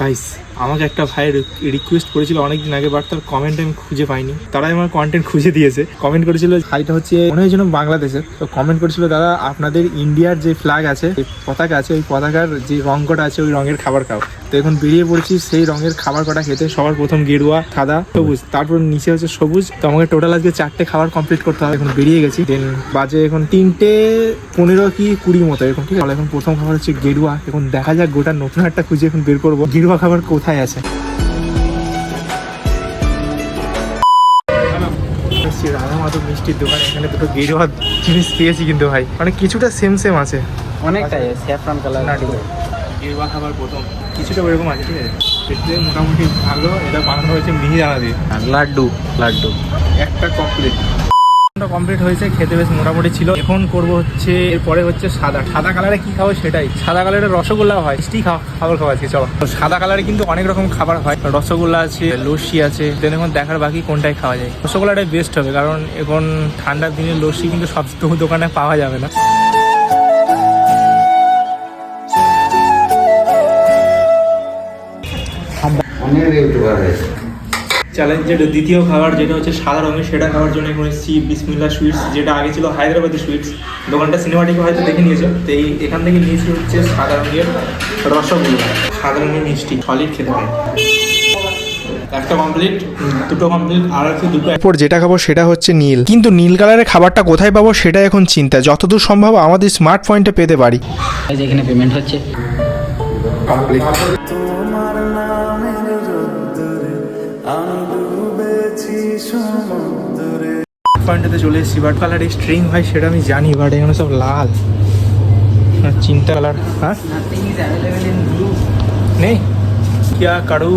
Guys আমাকে একটা ভাই রিকোয়েস্ট করেছিল অনেকদিন আগে বাট তার কমেন্ট আমি খুঁজে পাইনি। তারাই আমার কন্টেন্ট খুঁজে দিয়েছে। কমেন্ট করেছিল ভাইটা হচ্ছে, মনে হয় যেন বাংলাদেশের। তো কমেন্ট করেছিল, দাদা, আপনাদের ইন্ডিয়ার যে ফ্ল্যাগ আছে পতাকা আছে, ওই পতাকার যে রং কটা আছে, ওই রঙের খাবার খাও। তো এখন বেরিয়ে পড়েছি, সেই রঙের খাবার কটা খেতে। সবার প্রথম গেরুয়া, সাদা, সবুজ। তারপর নিচে হচ্ছে সবুজ। তো আমাকে টোটাল আজকে চারটে খাবার কমপ্লিট করতে হবে। এখন বেরিয়ে গেছি। দেন বাজে এখন তিনটে পনেরো কি কুড়ি মতো, এরকম, ঠিক আছে? এখন প্রথম খাবার হচ্ছে গেরুয়া। এখন দেখা যাক গোটা নতুন একটা খুঁজে এখন বের করব। গেরুয়া খাবার কোথায় আছে? রাধা মাধব মিষ্টির দোকান এখানে দুটো গেরুয়া জিনিস পেয়েছি কিন্তু ভাই। মানে কিছুটা সেম সেম আছে। অনেকটাই স্যাফরান কালার গেরুয়া খাবার প্রথম। কিছুটা ওইরকম আছে ঠিক আছে। মোটামুটি ভালো এটা বানানো হয়েছে দিয়ে। লাড্ডু লাড্ডু। একটা কমপ্লিট কমপ্লিট হয়েছে, খেতে বেশ মোটামুটি ছিল। এখন করব হচ্ছে, এরপরে হচ্ছে সাদা। সাদা কালারে কি খাব সেটাই। সাদা কালারের রসগোল্লা হয়। মিষ্টি খাবার খাওয়া আছে চলো। সাদা কালারে কিন্তু অনেক রকম খাবার হয়। রসগোল্লা আছে, লস্যি আছে। দেন এখন দেখার বাকি কোনটাই খাওয়া যায়। রসগোল্লাটাই বেস্ট হবে, কারণ এখন ঠান্ডার দিনে লস্যি কিন্তু সব দোকানে পাওয়া যাবে না। অনেক হয়েছে চ্যালেঞ্জের দ্বিতীয় খাবার যেটা হচ্ছে সাদা রঙের সেটা খাওয়ার জন্য এখন এসেছি বিসমিল্লা সুইটস যেটা আগে ছিল হায়দ্রাবাদি সুইটস দোকানটা সিনেমাটিকে হয়তো দেখে নিয়েছো। তো এই এখান থেকে নিয়েছি হচ্ছে সাদা রঙের রসগোল্লা। সাদা রঙের মিষ্টি সলিড খেতে হয় একটা কমপ্লিট দুটো কমপ্লিট আর আছে দুটো এরপর যেটা খাব সেটা হচ্ছে নীল। কিন্তু নীল কালারের খাবারটা কোথায় পাবো সেটা এখন চিন্তা। যতদূর সম্ভব আমাদের স্মার্ট পয়েন্টে পেতে পারি। এই যে এখানে পেমেন্ট হচ্ছে। কমপ্লিট পয়েন্টে চলে এসেছি বাট কালার এই স্ট্রিং হয় সেটা আমি জানি বাট এখানে সব লাল। চিন্তা কালার হ্যাঁ? নেই। কিয়া কারু?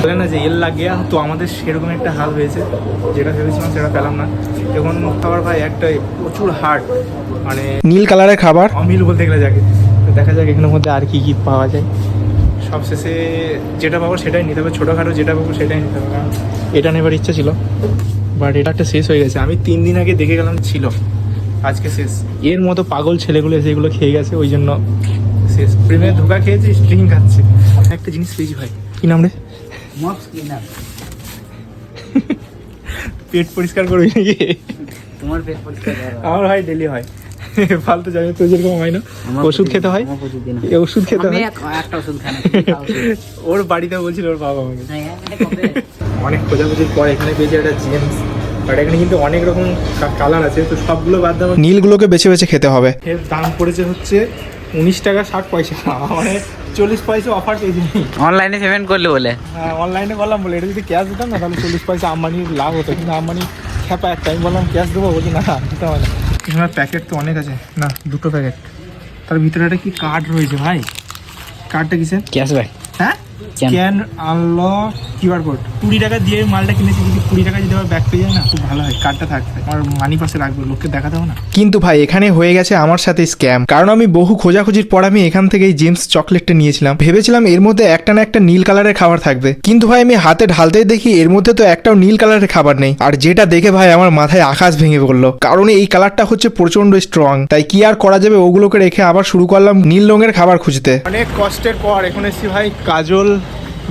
বলে না যে এল লাগ গিয়া তো আমাদের সেরকম একটা হাল হয়েছে যেটা ভেবেছিলাম সেটা পেলাম না। এখন খাবার ভাই একটা প্রচুর হার্ড মানে নীল কালারের খাবার? অমিল বলতে গেলে যাকে। তো দেখা যাক এখানের মধ্যে আর কি কি পাওয়া যায়। সবশেষে যেটা পাবো সেটাই নিতে হবে ছোটোখাটো যেটা পাবো সেটাই নিতে হবে কারণ এটা নেবার ইচ্ছা ছিল। বাট এটা একটা শেষ হয়ে গেছে। আমি তিন দিন আগে দেখে গেলাম ছিল। আজকে শেষ। এর মতো পাগল ছেলেগুলো এসে এগুলো খেয়ে গেছে ওই জন্য শেষ। প্রেমে ধোকা খেয়েছে স্ট্রিং খাচ্ছে। একটা জিনিস পেয়েছি ভাই কি নাম রে? পেট পরিষ্কার করবি নাকি? তোমার পেট পরিষ্কার আমার ভাই ডেলি হয়। ফালতু জানি তো যেরকম হয় না। ওষুধ খেতে হয়? হয়। ওষুধ খেতে হয়? একটা ওষুধ খাই। ওর বাড়িতে বলছিল ওর বাবা আমাকে। হ্যাঁ? অনেক খোঁজাখুঁজির পর এখানে পেয়েছি একটা জেমস বাট এখানে কিন্তু অনেক রকম কালার আছে তো সবগুলো বাদ দাম নীলগুলোকে বেছে বেছে খেতে হবে। এর দাম পড়েছে হচ্ছে উনিশ টাকা ষাট পয়সা। মানে চল্লিশ পয়সা অফার পেয়েছি অনলাইনে পেমেন্ট করলে বলে? অনলাইনে বললাম বলে। এটা যদি ক্যাশ দিতাম না তাহলে চল্লিশ পয়সা আম্বানির লাভ হতো। কিন্তু আম্বানি খ্যাপা একটা আমি বললাম ক্যাশ দেবো? বলছি না দিতে হবে না। এখানে প্যাকেট তো অনেক আছে। না দুটো প্যাকেট। তার ভিতরে একটা কি কার্ড রয়েছে ভাই? কার্ডটা কিসের? ক্যাশব্যাক হ্যাঁ? স্ক্যান আনলক কিউআর কোড কুড়ি টাকা দিয়ে মালটা কিনেছি যদি কুড়ি টাকা যদি আবার ব্যাক পেয়ে যায় না খুব ভালো হয় কার্ডটা থাকবে। আমার মানি পাশে রাখবে লোককে দেখাতে হবে না। কিন্তু ভাই এখানে হয়ে গেছে আমার সাথে স্ক্যাম কারণ আমি বহু খোঁজাখুঁজির পর আমি এখান থেকে এই জেমস চকলেটটা নিয়েছিলাম। ভেবেছিলাম এর মধ্যে একটা না একটা নীল কালারের খাবার থাকবে। কিন্তু ভাই আমি হাতে ঢালতেই দেখি এর মধ্যে তো একটাও নীল কালারের খাবার নেই। আর যেটা দেখে ভাই আমার মাথায় আকাশ ভেঙে পড়ল। কারণ এই কালারটা হচ্ছে প্রচণ্ড স্ট্রং তাই কি আর করা যাবে ওগুলোকে রেখে আবার শুরু করলাম নীল রঙের খাবার খুঁজতে। অনেক কষ্টের পর এখন এসেছি ভাই কাজল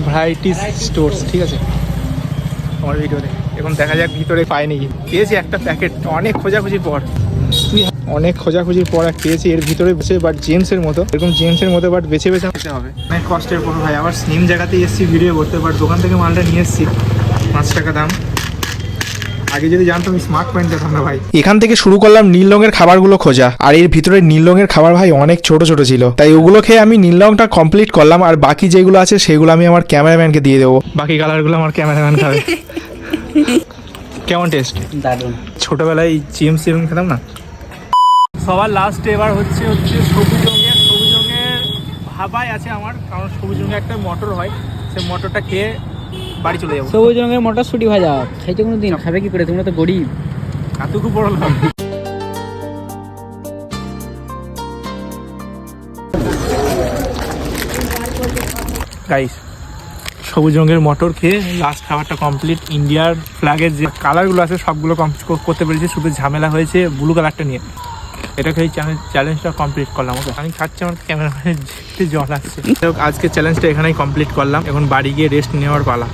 ভ্যারাইটিস স্টোর্স ঠিক আছে? আমার ভিডিওতে এখন দেখা যাক ভিতরে পাই নাকি পেয়েছি একটা প্যাকেট অনেক খোঁজাখুঁজির পর। অনেক খোঁজাখুঁজির পর এক পেয়েছি, এর ভিতরে বেছে বাট জেমসের মতো। এরকম জেমসের মতো বাট বেছে বেছে খেতে হবে। অনেক কষ্টের পর ভাই, আবার সেম জায়গাতেই এসেছি ভিডিও করতে বাট দোকান থেকে মালটা নিয়ে এসেছি। পাঁচ টাকা দাম। আগে যদি জানতাম স্মার্ট পয়েন্ট যেতাম না ভাই। এখান থেকে শুরু করলাম নীল রঙের খাবারগুলো খোঁজা। আর এর ভিতরে নীল রঙের খাবার ভাই অনেক ছোট ছোট ছিল। তাই ওগুলো খেয়ে আমি নীল রঙটা কমপ্লিট করলাম আর বাকি যেগুলো আছে সেগুলো আমি আমার ক্যামেরাম্যানকে দিয়ে দেবো। বাকি কালারগুলো আমার ক্যামেরাম্যান খাবে। কেমন টেস্ট দারুণ। ছোটবেলায় জিএম সিরুম খেতাম না? সবার লাস্ট এবার হচ্ছে হচ্ছে সবুজ রঙের সবুজ রঙের ভাবাই আছে আমার। কারণ সবুজ রঙের একটা মটর হয়। সেই মটরটা খেয়ে বাড়ি চলে যাব। সবুজ রঙের মটরশুটি ভাজা। খাইছো কোনো দিন খাবে কি করে? তোমরা তো গরিব। এতটুকু বড় লাভ গাইস সবুজ রঙের মটর খেয়ে লাস্ট খাবারটা কমপ্লিট ইন্ডিয়ার ফ্ল্যাগের যে কালারগুলো আছে সবগুলো কমপ্লিট করতে পেরেছি। শুধু ঝামেলা হয়েছে ব্লু কালারটা নিয়ে। এটা খেয়ে চ্যালেঞ্জটা কমপ্লিট করলাম। ওকে আমি খাচ্ছি আমার ক্যামেরাম্যানের জিভে জল আসছে। আজকে চ্যালেঞ্জটা এখানেই কমপ্লিট করলাম। এখন বাড়ি গিয়ে রেস্ট নেওয়ার পালা।